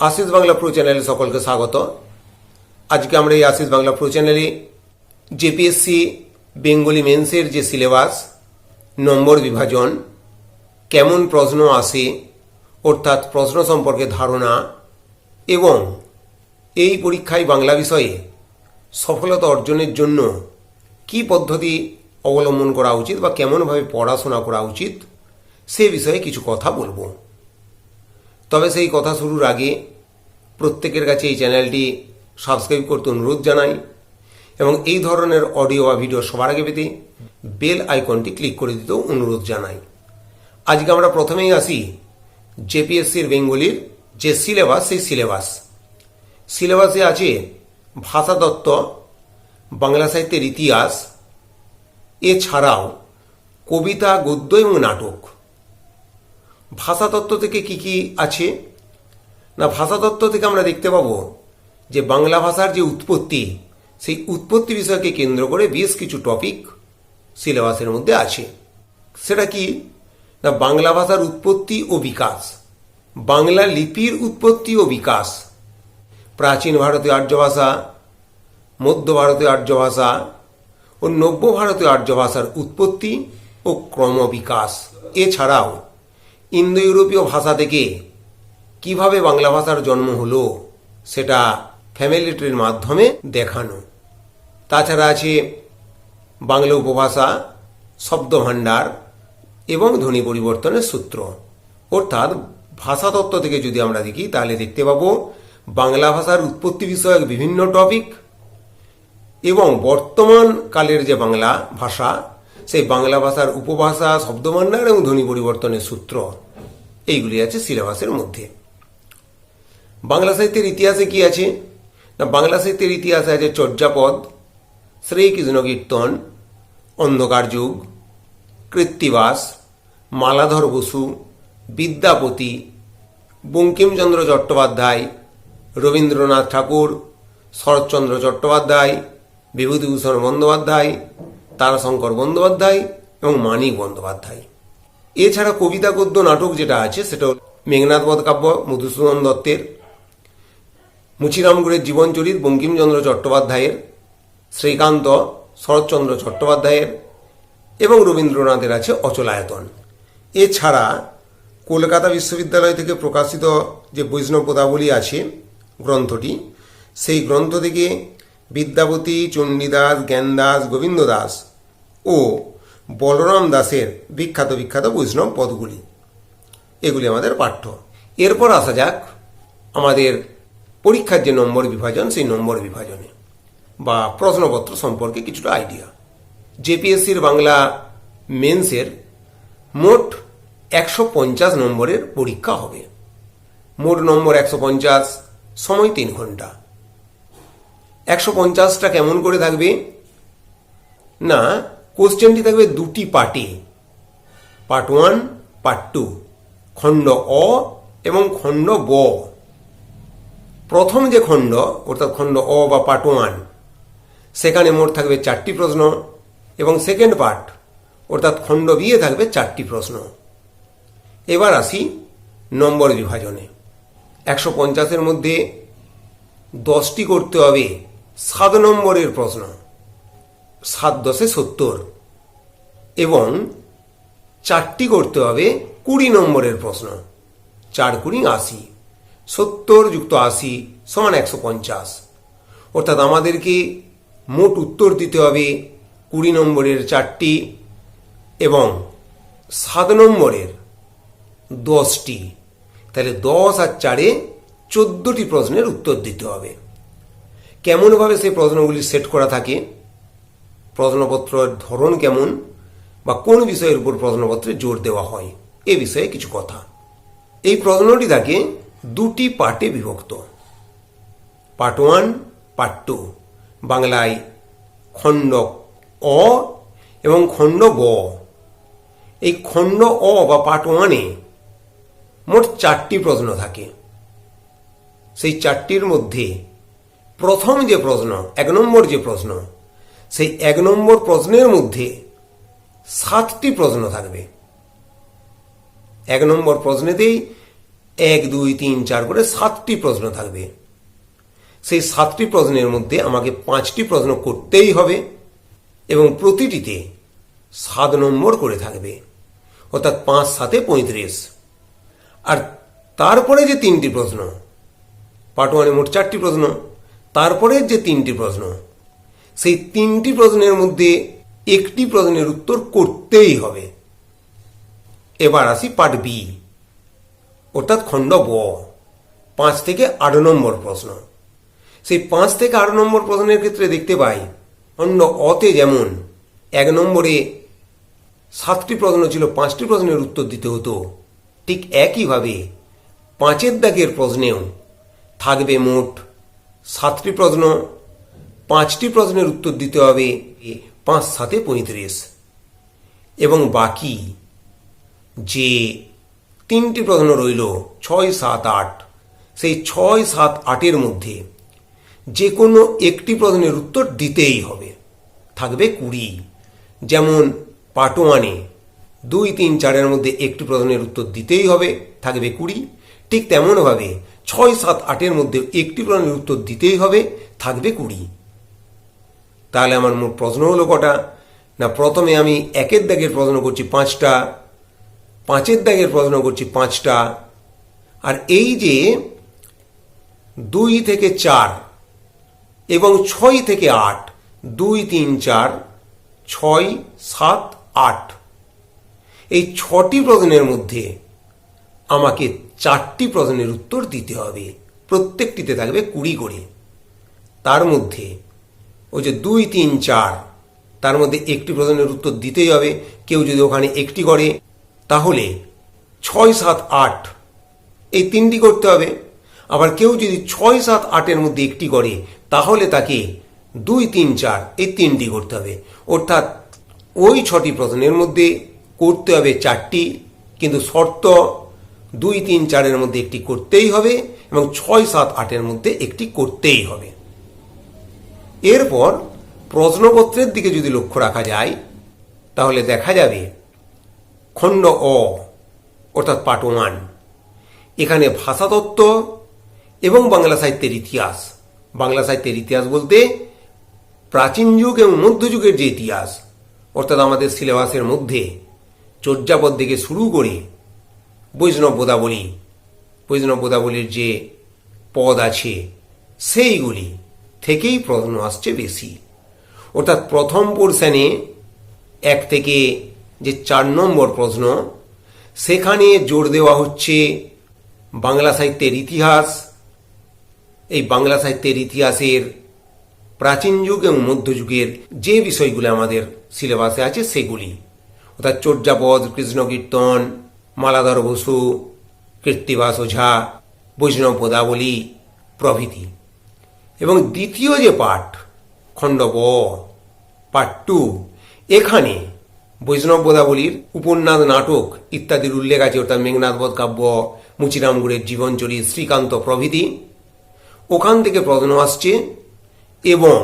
Ashis Bangla pro চ্যানেলে সকলকে স্বাগত। আজকে আমরা এই আশিস বাংলা প্রো চ্যানেলে জেপিএসসি বেঙ্গলি মেন্সের যে সিলেবাস, নম্বর বিভাজন, কেমন প্রশ্ন আসে, অর্থাৎ প্রশ্ন সম্পর্কে ধারণা এবং এই পরীক্ষায় বাংলা বিষয়ে সফলতা অর্জনের জন্য কি পদ্ধতি অবলম্বন করা উচিত বা কেমনভাবে পড়াশোনা করা উচিত, সে বিষয়ে কিছু কথা বলব। তবে সেই কথা শুরুর আগে প্রত্যেকের কাছে এই চ্যানেলটি সাবস্ক্রাইব করতে অনুরোধ জানাই এবং এই ধরনের অডিও বা ভিডিও সবার আগে পেতে বেল আইকনটি ক্লিক করে দিতেও অনুরোধ জানাই। আজকে আমরা প্রথমেই আসি জেপিএসসির বেঙ্গলির যে সিলেবাস, সেই সিলেবাস। সিলেবাসে আছে ভাষা ভাষাতত্ত্ব বাংলা সাহিত্যের ইতিহাস, এছাড়াও কবিতা, গদ্য এবং নাটক। ভাষাতত্ত্ব থেকে কি কি আছে? না, ভাষাতত্ত্ব থেকে আমরা দেখতে পাবো যে বাংলা ভাষার যে উৎপত্তি, সেই উৎপত্তি বিষয়কে কেন্দ্র করে বেশ কিছু টপিক সিলেবাসের মধ্যে আছে। সেটা কি? না, বাংলা ভাষার উৎপত্তি ও বিকাশ, বাংলা লিপির উৎপত্তি ও বিকাশ, প্রাচীন ভারতীয় আর্য ভাষা, মধ্য ভারতীয় আর্য ভাষা ও নব্য ভারতীয় আর্য ভাষার উৎপত্তি ও ক্রমবিকাশ। এছাড়াও ইন্দো ইউরোপীয় ভাষা থেকে কীভাবে বাংলা ভাষার জন্ম হলো, সেটা ফ্যামিলি ট্রির মাধ্যমে দেখানো। তাছাড়া আছে বাংলা উপভাষা, শব্দভাণ্ডার এবং ধ্বনি পরিবর্তনের সূত্র। অর্থাৎ ভাষাতত্ত্ব থেকে যদি আমরা দেখি, তাহলে দেখতে পাবো বাংলা ভাষার উৎপত্তি বিষয়ক বিভিন্ন টপিক এবং বর্তমান কালের যে বাংলা ভাষা সেই বাংলা ভাষার উপভাষা, শব্দভাণ্ডার এবং ধ্বনি পরিবর্তনের সূত্র। এইগুলি আছে সিলেবাসের মধ্যে। বাংলা সাহিত্যের ইতিহাসে কি আছে? না, বাংলা সাহিত্যের ইতিহাসে আছে চর্যাপদ শ্রীকৃষ্ণ কীর্তন অন্ধকার যুগ, কৃত্তিবাস, মালাধর বসু, বিদ্যাপতি, বঙ্কিমচন্দ্র চট্টোপাধ্যায়, রবীন্দ্রনাথ ঠাকুর, শরৎচন্দ্র চট্টোপাধ্যায়, বিভূতিভূষণ বন্দ্যোপাধ্যায় তারাশঙ্কর বন্দ্যোপাধ্যায় এবং মানিক বন্দ্যোপাধ্যায়। এছাড়া কবিতা গদ্য নাটক যেটা আছে, সেটা মেঘনাথ বধ কাব্য মধুসূদন দত্তের, মুচিরামগুড়ের জীবনচরিত বঙ্কিমচন্দ্র চট্টোপাধ্যায়ের, শ্রীকান্ত শরৎচন্দ্র চট্টোপাধ্যায়ের এবং রবীন্দ্রনাথের আছে অচলায়তন। এছাড়া কলকাতা বিশ্ববিদ্যালয় থেকে প্রকাশিত যে বৈষ্ণব পদাবলী আছে, গ্রন্থটি, সেই গ্রন্থ থেকে বিদ্যাপতি চণ্ডীদাস, জ্ঞানদাস গোবিন্দ দাস ও বলরাম দাসের বিখ্যাত বিখ্যাত বৈষ্ণব পদগুলি। এগুলি আমাদের পাঠ্য। এরপর আসা যাক আমাদের পরীক্ষার যে নম্বর বিভাজন, সেই নম্বর বিভাজনে বা প্রশ্নপত্র সম্পর্কে কিছুটা আইডিয়া জেপিএসসির বাংলা মেন্সের মোট একশো পঞ্চাশ নম্বরের পরীক্ষা হবে। মোট নম্বর একশো পঞ্চাশ, সময় তিন ঘণ্টা। একশো পঞ্চাশটা কেমন করে থাকবে? না, কোশ্চেনটি থাকবে দুটি পার্টে। Part one, part two. খণ্ড অ এবং খণ্ড ব প্রথম যে খণ্ড, অর্থাৎ খণ্ড অ বা পার্ট ওয়ান, সেখানে মোট থাকবে চারটি প্রশ্ন এবং সেকেন্ড পার্ট, অর্থাৎ খণ্ড বিয়ে থাকবে চারটি প্রশ্ন। এবার আসি নম্বর বিভাজনে। একশো পঞ্চাশের মধ্যে দশটি করতে হবে। সাত নম্বরের প্রশ্ন। সাত দশে সত্তর। এবং চারটি করতে হবে কুড়ি নম্বরের প্রশ্ন। চার কুড়ি আশি। সত্তর যুক্ত আশি সমান একশো পঞ্চাশ। অর্থাৎ আমাদেরকে মোট উত্তর দিতে হবে কুড়ি নম্বরের চারটি এবং সাত নম্বরের দশটি। তাহলে দশ আর চারে চোদ্দটি প্রশ্নের উত্তর দিতে হবে। কেমনভাবে সেই প্রশ্নগুলি সেট করা থাকে, প্রশ্নপত্রের ধরন কেমন, বা কোন বিষয়ের উপর প্রশ্নপত্রে জোর দেওয়া হয়, এ বিষয়ে কিছু কথা। এই প্রশ্নটি থাকে, দুটি পার্টে বিভক্ত। পার্ট ওয়ান, পার্ট টু, বাংলায় খণ্ড অ এবং খণ্ড গ। এই খণ্ড অ বা পার্ট ওয়ানে মোট চারটি প্রশ্ন থাকে। সেই চারটির মধ্যে প্রথম যে প্রশ্ন, এক নম্বর যে প্রশ্ন, সেই এক নম্বর প্রশ্নের মধ্যে সাতটি প্রশ্ন থাকবে। এক নম্বর প্রশ্নেতেই এক, দুই, তিন, চার করে সাতটি প্রশ্ন থাকবে। সেই সাতটি প্রশ্নের মধ্যে আমাকে পাঁচটি প্রশ্ন করতেই হবে এবং প্রতিটিতে সাত নম্বর করে থাকবে। অর্থাৎ পাঁচ, সাতে পঁয়ত্রিশ। আর তারপরে যে তিনটি প্রশ্ন পার্ট ওয়ানে মোট চারটি প্রশ্ন তারপরে যে তিনটি প্রশ্ন, সেই তিনটি প্রশ্নের মধ্যে একটি প্রশ্নের উত্তর করতেই হবে। এবার আসি পার্ট বি, অর্থাৎ খণ্ড ব, পাঁচ থেকে আট নম্বর প্রশ্ন। সেই পাঁচ থেকে আট নম্বর প্রশ্নের ক্ষেত্রে দেখতে পাই, খণ্ড অতে যেমন এক নম্বরে সাতটি প্রশ্ন ছিল, পাঁচটি প্রশ্নের উত্তর দিতে হতো। ঠিক একইভাবে পাঁচের দাগের প্রশ্নেও থাকবে মোট সাতটি প্রশ্ন, পাঁচটি প্রশ্নের উত্তর দিতে হবে পাঁচ সাতে পঁয়ত্রিশ। এবং বাকি যে তিনটি প্রশ্ন রইল ছয় সাত আট, সেই ছয় সাত আটের মধ্যে যে কোনো একটি প্রশ্নের উত্তর দিতেই হবে। থাকবে কুড়ি। যেমন পার্ট ওয়ানে দুই তিন চারের মধ্যে একটি প্রশ্নের উত্তর দিতেই হবে, থাকবে কুড়ি। ঠিক তেমনভাবে ছয় সাত আটের মধ্যে একটি প্রশ্নের উত্তর দিতেই হবে, থাকবে কুড়ি। তাহলে আমার মোট প্রশ্ন হলো কটা? না, প্রথমে আমি একের দাগের প্রশ্ন করছি পাঁচটা, পাঁচের দাগের প্রশ্ন করছি পাঁচটা, আর এই যে দুই থেকে চার এবং ছয় থেকে আট, দুই, তিন, চার, ছয়, সাত, আট, এই ছটি প্রশ্নের মধ্যে আমাকে চারটি প্রশ্নের উত্তর দিতে হবে। প্রত্যেকটিতে থাকবে কুড়ি করে। তার মধ্যে ওই যে দুই, তিন, চার, তার মধ্যে একটি প্রশ্নের উত্তর দিতেই হবে। কেউ যদি ওখানে একটি করে, তাহলে ছয়, সাত, আট, এই তিনটি করতে হবে। আবার কেউ যদি ছয়, সাত, আটের মধ্যে একটি করে, তাহলে তাকে দুই, তিন, চার, এই তিনটি করতে হবে। অর্থাৎ ওই ছটি প্রশ্নের মধ্যে করতে হবে চারটি, কিন্তু শর্ত দুই, তিন, চারের মধ্যে একটি করতেই হবে এবং ছয়, সাত, আটের মধ্যে একটি করতেই হবে। এরপর প্রশ্নপত্রের দিকে যদি লক্ষ্য রাখা যায়, তাহলে দেখা যাবে খণ্ড অ, অর্থাৎ পার্ট ওয়ান, এখানে ভাষাতত্ত্ব এবং বাংলা সাহিত্যের ইতিহাস। বাংলা সাহিত্যের ইতিহাস বলতে প্রাচীন যুগ এবং মধ্যযুগের যে ইতিহাস, অর্থাৎ আমাদের সিলেবাসের মধ্যে চর্যাপদ থেকে শুরু করে বৈষ্ণব বোধাবলী বৈষ্ণব যে পদ আছে, সেইগুলি থেকেই প্রশ্ন আসছে বেশি। অর্থাৎ প্রথম পোর্শনে এক থেকে যে চার নম্বর প্রশ্ন, সেখানে জোর দেওয়া হচ্ছে বাংলা সাহিত্যের ইতিহাস। এই বাংলা সাহিত্যের ইতিহাসের প্রাচীন যুগ এবং মধ্যযুগের যে বিষয়গুলো আমাদের সিলেবাসে আছে, সেগুলি। অর্থাৎ চর্যাপদ কৃষ্ণ কীর্তন মালাধর বসু, কীর্তিবাস ওঝা, বৈষ্ণব পদাবলী, প্রভৃতি। এবং দ্বিতীয় যে পাঠ খণ্ড ব পার্ট টু, এখানে বৈষ্ণব পদাবলীর উপন্যাস, নাটক ইত্যাদির উল্লেখ আছে, অর্থাৎ মেঘনাথ বধ কাব্য মুচিরামগুড়ের জীবনচরিত শ্রীকান্ত প্রভৃতি। ওখান থেকে প্রশ্ন আসছে এবং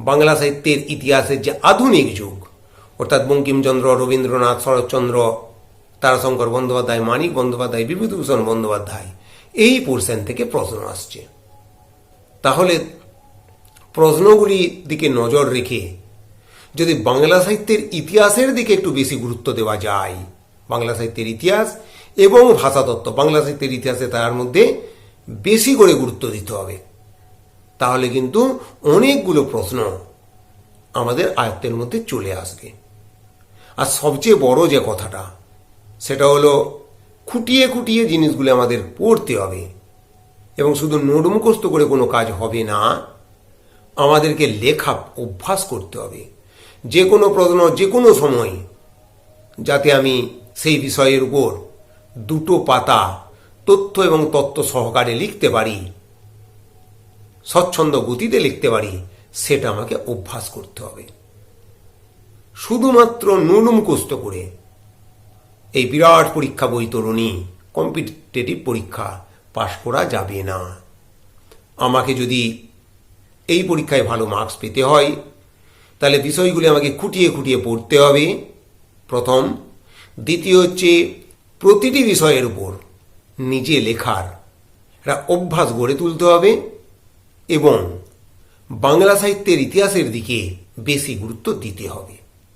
বাংলা সাহিত্যের ইতিহাসের যে আধুনিক যুগ, অর্থাৎ বঙ্কিমচন্দ্র, রবীন্দ্রনাথ, শরৎচন্দ্র তারাশঙ্কর বন্দ্যোপাধ্যায়, মানিক বন্দ্যোপাধ্যায়, বিভূতিভূষণ বন্দ্যোপাধ্যায়, এই পোর্শন থেকে প্রশ্ন আসছে। তাহলে প্রশ্নগুলির দিকে নজর রেখে যদি বাংলা সাহিত্যের ইতিহাসের দিকে একটু বেশি গুরুত্ব দেওয়া যায়, বাংলা সাহিত্যের ইতিহাস এবং ভাষাতত্ত্ব বাংলা সাহিত্যের ইতিহাসে তার মধ্যে বেশি করে গুরুত্ব দিতে হবে, তাহলে কিন্তু অনেকগুলো প্রশ্ন আমাদের আয়ত্তের মধ্যে চলে আসবে। আর সবচেয়ে বড় যে কথাটা সেটা হলো খুঁটিয়ে খুঁটিয়ে জিনিসগুলো আমাদের পড়তে হবে। এবং শুধু নোট মুখস্থ করে কোনো কাজ হবে না, আমাদেরকে লেখা অভ্যাস করতে হবে। যে কোনো প্রশ্ন, যে কোনো সময়, যাতে আমি সেই বিষয়ের উপর দুটো পাতা তথ্য এবং তত্ত্ব সহকারে লিখতে পারি, স্বচ্ছন্দ গতিতে লিখতে পারি, সেটা আমাকে অভ্যাস করতে হবে। শুধুমাত্র নুনুমুখস্থ করে এই বিরাট পরীক্ষা বই তরুণী কম্পিটিটিভ পরীক্ষা পাশ করা যাবে না। আমাকে যদি এই পরীক্ষায় ভালো মার্কস পেতে হয়, তাহলে বিষয়গুলি আমাকে খুঁটিয়ে খুঁটিয়ে পড়তে হবে। প্রথম, দ্বিতীয় হচ্ছে প্রতিটি বিষয়ের উপর নিজে লেখার একটা অভ্যাস গড়ে তুলতে হবে এবং বাংলা সাহিত্যের ইতিহাসের দিকে বেশি গুরুত্ব দিতে হবে।